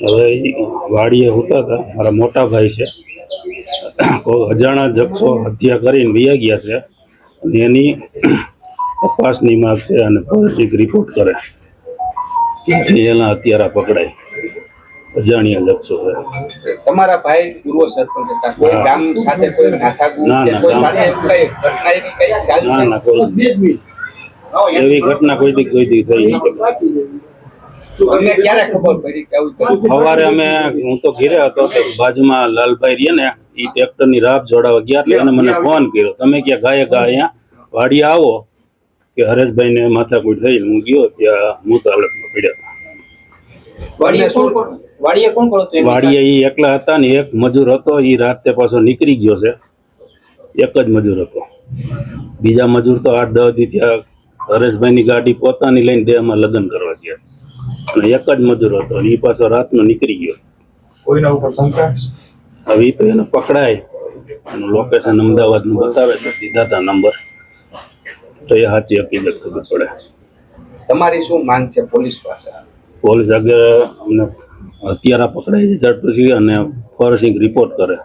હવે વાડીએ હોતા હતા. મારા મોટા ભાઈ છે. કોઈ અજાણા જક્ષો હત્યા કરીને વયા ગયા છે. અને એની તપાસની માગ છે અને પોઝિટિવ રિપોર્ટ કરે એના હત્યારા પકડાય. અજાણ્યા જક્ષો છે. તમારા ભાઈ પૂર્વ સરપંચ હતા. કોઈ ગામ સાથે કોઈ માથાકૂટ ના, કે ના, કોઈ સાથે કઈ ઘટના એવી કઈ ખ્યાલ ના છે? ના કોઈ એવી ઘટના કોઈ દી કોઈ દી થઈ નથી તમને ક્યારે ખબર પડી કે આવું થયું? સવારે અમે હું તો ઘેરે હતો બાજુમાં લાલભાઈ રે ને એ ટ્રેક્ટરની રાપ જોડાવા ગયા એટલે એને મને ફોન કર્યો. તમે ક્યાં ગાય ગા અહીંયા? વાડી આવો કે હરેશભાઈ ને માથાકૂટ થઈ હું ગયો ત્યાં મૂત હાલતમાં પડ્યા વાડીએ એ એકલા હતા ને એક મજૂર હતો એ રાતે પાછો નીકળી ગયો છે. એક જ મજૂર હતો. બીજા મજૂર તો આઠ દસ દી ત્યાં હરેશભાઈની ગાડી પોતાની લઈને દેહમાં લગ્ન કરવા ગયા અને એક જ મજૂર હતો. એ પાછો રાતનો નીકળી ગયો. કોઈના ઉપર શંકા? હવે એ તો એને પકડાય. એનું લોકેશન અમદાવાદનું બતાવે છે. દીધા હતા નંબર. તો એ સાચી હકીકત ખબર પડે. તમારી શું માંગ છે પોલીસ પાસે? પોલીસ આગળ અમને હત્યારા પકડાય છે. ઝડપથી અને ફોરેન્સિક રિપોર્ટ કરે.